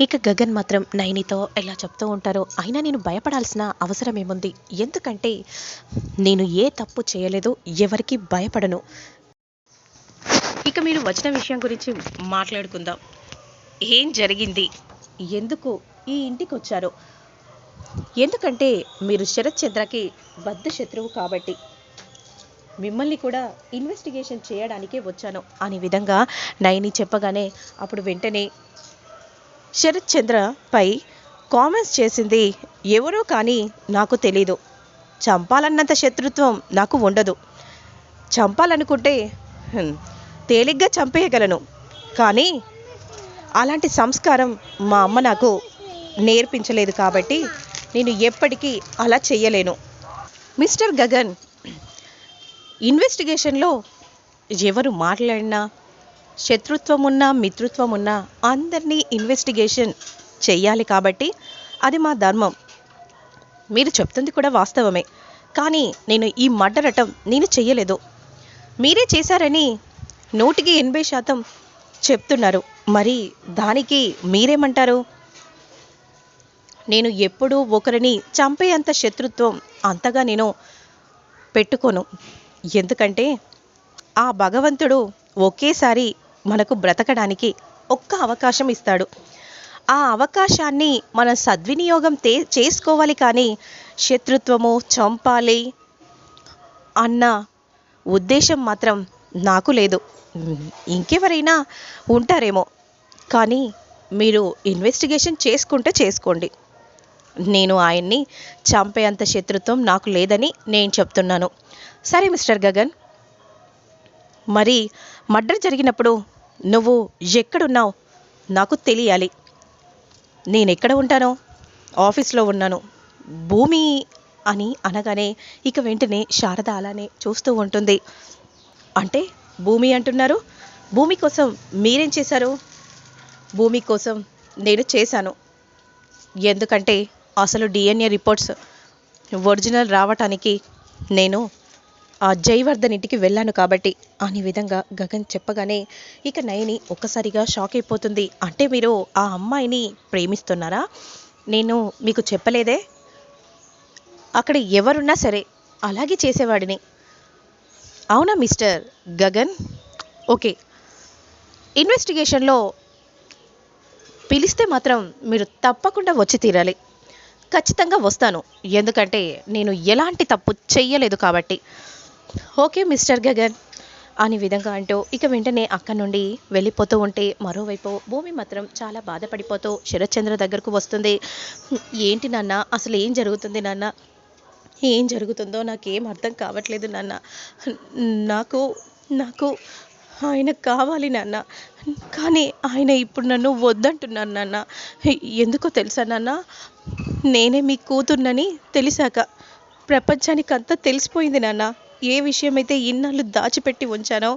ఇక గగన్ మాత్రం నైనితో ఇలా చెప్తూ ఉంటారు అయినా నేను భయపడాల్సిన అవసరం ఏముంది ఎందుకంటే నేను ఏ తప్పు చేయలేదు ఎవరికి భయపడను. ఇక మీరు వచ్చిన విషయం గురించి మాట్లాడుకుందాం. ఏం జరిగింది? ఎందుకు ఈ ఇంటికి వచ్చారు ఎందుకంటే మీరు శరత్ చంద్రకి బద్ద శత్రువు కాబట్టి. మిమ్మల్ని కూడా ఇన్వెస్టిగేషన్ చేయడానికే వచ్చాను. అనే విధంగా నైని చెప్పగానే అప్పుడు వెంటనే శరత్ చంద్రపై కామెంట్స్ చేసింది ఎవరో కానీ నాకు తెలీదు. చంపాలన్నంత శత్రుత్వం నాకు ఉండదు. చంపాలనుకుంటే తేలిగ్గా చంపేయగలను. కానీ అలాంటి సంస్కారం మా అమ్మ నాకు నేర్పించలేదు కాబట్టి నేను ఎప్పటికీ అలా చెయ్యలేను. మిస్టర్ గగన్ ఇన్వెస్టిగేషన్లో ఎవరు మాట్లాడినా శత్రుత్వం మిత్రుత్వమున్నా అందరినీ ఇన్వెస్టిగేషన్ చెయ్యాలి కాబట్టి అది మా ధర్మం. మీరు చెప్తుంది కూడా వాస్తవమే. కానీ నేను ఈ మడ్డరటం నేను చెయ్యలేదు. మీరే చేశారని నూటికి ఎనభై శాతం చెప్తున్నారు. మరి దానికి మీరేమంటారు? నేను ఎప్పుడూ ఒకరిని చంపేంత శత్రుత్వం అంతగా నేను పెట్టుకోను. ఎందుకంటే ఆ భగవంతుడు ఒకేసారి మనకు బ్రతకడానికి ఒక్క అవకాశం ఇస్తాడు. ఆ అవకాశాన్ని మనం సద్వినియోగం తే చేసుకోవాలి కానీ శత్రుత్వము చంపాలి అన్న ఉద్దేశం మాత్రం నాకు లేదు. ఇంకెవరైనా ఉంటారేమో కానీ మీరు ఇన్వెస్టిగేషన్ చేసుకుంటే చేసుకోండి. నేను ఆయన్ని చంపేంత శత్రుత్వం నాకు లేదని నేను చెప్తున్నాను. సరే మిస్టర్ గగన్. మరి మర్డర్ జరిగినప్పుడు నువ్వు ఎక్కడున్నావు? నాకు తెలియాలి. నేను ఎక్కడ ఉంటానో? ఆఫీస్లో ఉన్నాను. భూమి అని అనగానే ఇక వెంటనే శారద అలానే చూస్తూ ఉంటుంది. అంటే భూమి అంటున్నారు? భూమి కోసం మీరేం చేశారు? భూమి కోసం నేను చేశాను. ఎందుకంటే అసలు డిఎన్ఏ రిపోర్ట్స్ ఒరిజినల్ రావటానికి నేను ఆ జయవర్ధన్ ఇంటికి వెళ్ళాను కాబట్టి అనే విధంగా గగన్ చెప్పగానే ఇక నయని ఒక్కసారిగా షాక్ అయిపోతుంది. అంటే మీరు ఆ అమ్మాయిని ప్రేమిస్తున్నారా? నేను మీకు చెప్పలేదే? అక్కడ ఎవరున్నా సరే అలాగే చేసేవాడిని. అవునా మిస్టర్ గగన్? ఓకే. ఇన్వెస్టిగేషన్లో పిలిస్తే మాత్రం మీరు తప్పకుండా వచ్చి తీరాలి. ఖచ్చితంగా వస్తాను. ఎందుకంటే నేను ఎలాంటి తప్పు చెయ్యలేదు కాబట్టి. Okay mister Gagan. అనే విధంగా అంటూ ఇక వెంటనే అక్కడి నుండి వెళ్ళిపోతూ ఉంటే మరోవైపు భూమి మాత్రం చాలా బాధపడిపోతూ శరత్చంద్ర దగ్గరకు వస్తుంది. ఏంటి నాన్న అసలు ఏం జరుగుతుంది నాన్న? ఏం జరుగుతుందో నాకేం అర్థం కావట్లేదు నాన్న. నాకు నాకు ఆయన కావాలి నాన్న. కానీ ఆయన ఇప్పుడు నన్ను వద్దంటున్నాను నాన్న. ఎందుకో తెలుసా నాన్న? నేనే మీ కూతుర్నని తెలిసాక. ప్రపంచానికంతా తెలిసిపోయింది నాన్న. ఏ విషయమైతే ఇన్నాళ్ళు దాచిపెట్టి ఉంచానో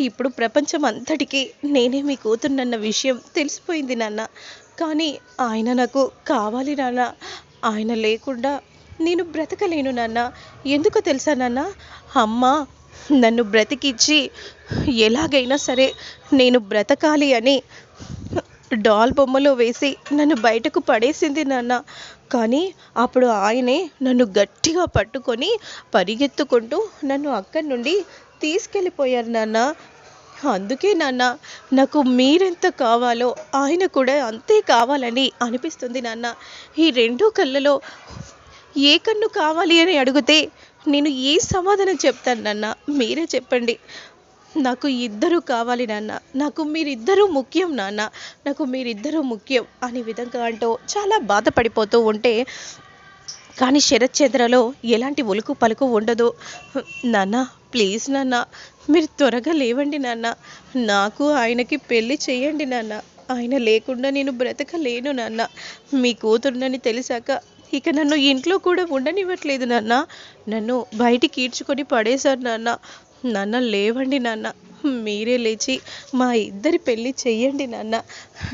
ఇప్పుడు ప్రపంచం అంతటికీ నేనే మీ కూతుర్నన్న విషయం తెలిసిపోయింది నాన్న. కానీ ఆయన నాకు కావాలి నాన్న. ఆయన లేకుండా నేను బ్రతకలేను నాన్న. ఎందుకో తెలుసా నాన్న? అమ్మ నన్ను బ్రతికిచ్చి ఎలాగైనా సరే నేను బ్రతకాలి అని డాల్ బొమ్మలో వేసి నన్ను బయటకు పడేసింది నాన్న. కానీ అప్పుడు ఆయనే నన్ను గట్టిగా పట్టుకొని పరిగెత్తుకుంటూ నన్ను అక్కడి నుండి తీసుకెళ్ళిపోయారు నాన్న. అందుకే నాన్న నాకు మీరెంత కావాలో ఆయన కూడా అంతే కావాలని అనిపిస్తుంది నాన్న. ఈ రెండు కళ్ళలో ఏ కన్ను కావాలి అని అడిగితే నేను ఏ సమాధానం చెప్తాను నాన్న? మీరే చెప్పండి. నాకు ఇద్దరు కావాలి నాన్న. నాకు మీరిద్దరూ ముఖ్యం నాన్న. నాకు మీరిద్దరూ ముఖ్యం అనే విధంగా అంటూ చాలా బాధపడిపోతూ ఉంటే కానీ శరత్ చంద్రలో ఎలాంటి ఒలుకు పలుకు ఉండదు. నాన్న ప్లీజ్ నాన్న మీరు త్వరగా లేవండి నాన్న. నాకు ఆయనకి పెళ్ళి చేయండి నాన్న. ఆయన లేకుండా నేను బ్రతకలేను నాన్న. మీ కూతురునని తెలిసాక ఇక నన్ను ఇంట్లో కూడా ఉండనివ్వట్లేదు నాన్న. నన్ను బయటికి ఈడ్చుకొని పడేశారు నాన్న. నాన్న లేవండి నాన్న. మీరే లేచి మా ఇద్దరి పెళ్ళి చెయ్యండి నాన్న.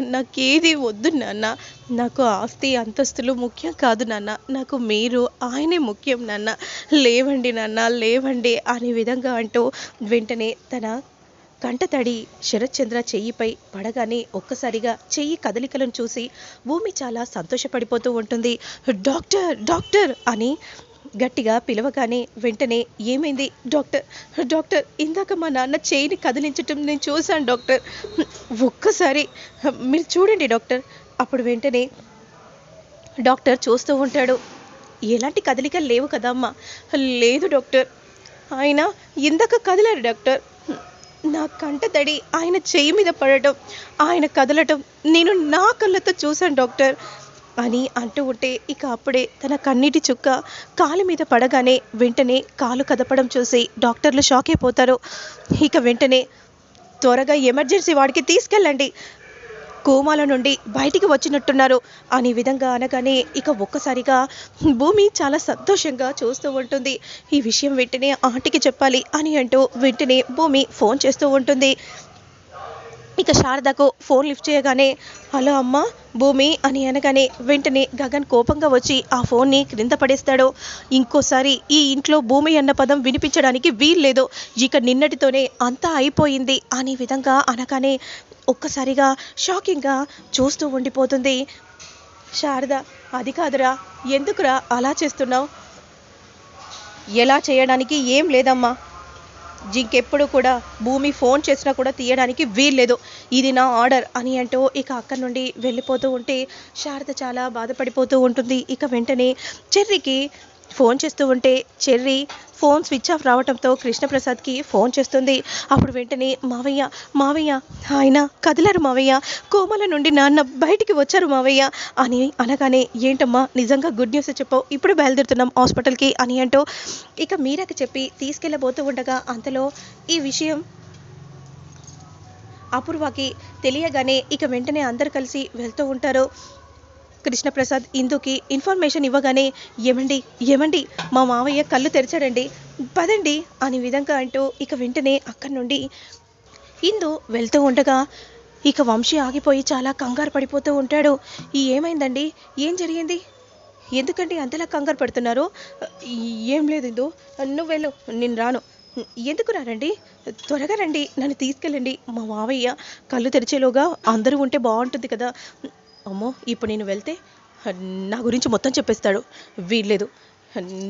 నాకేది వద్దు నాన్న. నాకు ఆస్తి అంతస్తులు ముఖ్యం కాదు నాన్న. నాకు మీరు ఆయనే ముఖ్యం నాన్న. లేవండి నాన్న లేవండి అనే విధంగా అంటూ వెంటనే తన కంటతడి శరత్చంద్ర చెయ్యిపై పడగానే ఒక్కసారిగా చెయ్యి కదలికలను చూసి భూమి చాలా సంతోషపడిపోతూ ఉంటుంది. డాక్టర్ డాక్టర్ అని గట్టిగా పిలవగానే వెంటనే ఏమైంది డాక్టర్? డాక్టర్ ఇందాక మా నాన్న చేయిని కదిలించటం నేను చూశాను డాక్టర్. ఒక్కసారి మీరు చూడండి డాక్టర్. అప్పుడు వెంటనే డాక్టర్ చూస్తూ ఉంటాడు. ఎలాంటి కదలికలు లేవు కదా లేదు డాక్టర్. ఆయన ఇందాక కదిలారు డాక్టర్. నా కంట తడి ఆయన చెయ్యి మీద పడటం ఆయన కదలటం నేను నా కళ్ళతో చూశాను డాక్టర్. అని అంటూ ఉంటే ఇక అప్పుడే తన కన్నీటి చుక్క కాలు మీద పడగానే వెంటనే కాలు కదపడం చూసి డాక్టర్లు షాక్ అయిపోతారు. ఇక వెంటనే త్వరగా ఎమర్జెన్సీ వాడికి తీసుకెళ్ళండి. కోమాల నుండి బయటికి వచ్చినట్టున్నారు. అనే విధంగా అనగానే ఇక ఒక్కసారిగా భూమి చాలా సంతోషంగా చూస్తూ ఉంటుంది. ఈ విషయం వెంటనే ఆంటీకి చెప్పాలి అని అంటూ వెంటనే భూమి ఫోన్ చేస్తూ ఉంటుంది. ఇక శారదకు ఫోన్ లిఫ్ట్ చేయగానే హలో అమ్మ భూమి అని అనగానే వెంటనే గగన్ కోపంగా వచ్చి ఆ ఫోన్ని క్రింద పడేస్తాడు. ఇంకోసారి ఈ ఇంట్లో భూమి అన్న పదం వినిపించడానికి వీల్లేదు. ఇక నిన్నటితోనే అంతా అయిపోయింది అనే విధంగా అనగానే ఒక్కసారిగా షాకింగ్గా చూస్తూ ఉండిపోతుంది. శారద అది కాదురా ఎందుకురా అలా చేస్తున్నావు? ఎలా చేయడానికి ఏం లేదమ్మా ఇంకెప్పుడు కూడా భూమి ఫోన్ చేసినా కూడా తీయడానికి వీల్లేదు. ఇది నా ఆర్డర్ అని అంటూ ఇక అక్కడి నుండి వెళ్ళిపోతూ ఉంటే శారద చాలా బాధపడిపోతూ ఉంటుంది. ఇక వెంటనే చెర్రీకి ఫోన్ చేస్తూ ఉంటే చెర్రీ ఫోన్ స్విచ్ ఆఫ్ రావడంతో కృష్ణప్రసాద్కి ఫోన్ చేస్తుంది. అప్పుడు వెంటనే మావయ్య మావయ్య ఆయన కదిలారు మావయ్య. కోమల నుండి నాన్న బయటికి వచ్చారు మావయ్య. అని అనగానే ఏంటమ్మా నిజంగా గుడ్ న్యూస్ చెప్పావు. ఇప్పుడు బయలుదేరుతున్నాం హాస్పిటల్కి అని అంటూ ఇక మీరాకి చెప్పి తీసుకెళ్ళబోతూ ఉండగా అంతలో ఈ విషయం అపూర్వకి తెలియగానే ఇక వెంటనే అందరు కలిసి వెళ్తూ ఉంటారు. కృష్ణప్రసాద్ ఇందుకి ఇన్ఫర్మేషన్ ఇవ్వగానే ఏమండి ఏమండి మా మావయ్య కళ్ళు తెరిచాడండి పదండి అనే విధంగా అంటూ ఇక వెంటనే అక్కడి నుండి ఇందు వెళ్తూ ఉండగా ఇక వంశీ ఆగిపోయి చాలా కంగారు పడిపోతూ ఉంటాడు. ఈ ఏమైందండి? ఏం జరిగింది? ఎందుకండి అంతలా కంగారు పడుతున్నారు? ఏం లేదు ఇందు నువ్వు వెళ్ళు నేను రాను. ఎందుకు రారండి? త్వరగా రండి నన్ను తీసుకెళ్ళండి. మా మావయ్య కళ్ళు తెరిచేలోగా అందరూ ఉంటే బాగుంటుంది కదా. అమ్మో ఇప్పుడు నేను వెళ్తే నా గురించి మొత్తం చెప్పేస్తాడు. వీల్లేదు.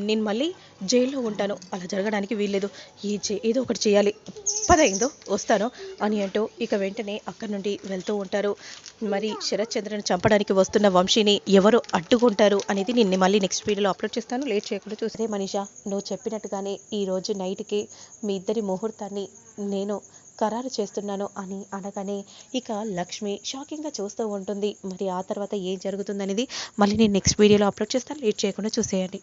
నేను మళ్ళీ జైల్లో ఉంటాను. అలా జరగడానికి వీల్లేదు. ఏ చే ఏదో ఒకటి చేయాలి. పదైందో వస్తాను అని అంటూ ఇక వెంటనే అక్కడి నుండి వెళ్తూ ఉంటారు. మరి శరత్ చంద్రని చంపడానికి వస్తున్న వంశీని ఎవరు అడ్డుకుంటారు అనేది నేను మళ్ళీ నెక్స్ట్ వీడియోలో అప్లోడ్ చేస్తాను. లేట్ చేయకుండా చూసే మనీషా నువ్వు చెప్పినట్టుగానే ఈ రోజు నైట్కి మీ ఇద్దరి ముహూర్తాన్ని నేను ఖరారు చేస్తున్నాను అని అనగానే ఇక లక్ష్మి షాకింగ్గా చూస్తూ ఉంటుంది. మరి ఆ తర్వాత ఏం జరుగుతుందనేది మళ్ళీ నేను నెక్స్ట్ వీడియోలో అప్లోడ్ చేస్తాను. లేట్ చేయకుండా చూసేయండి.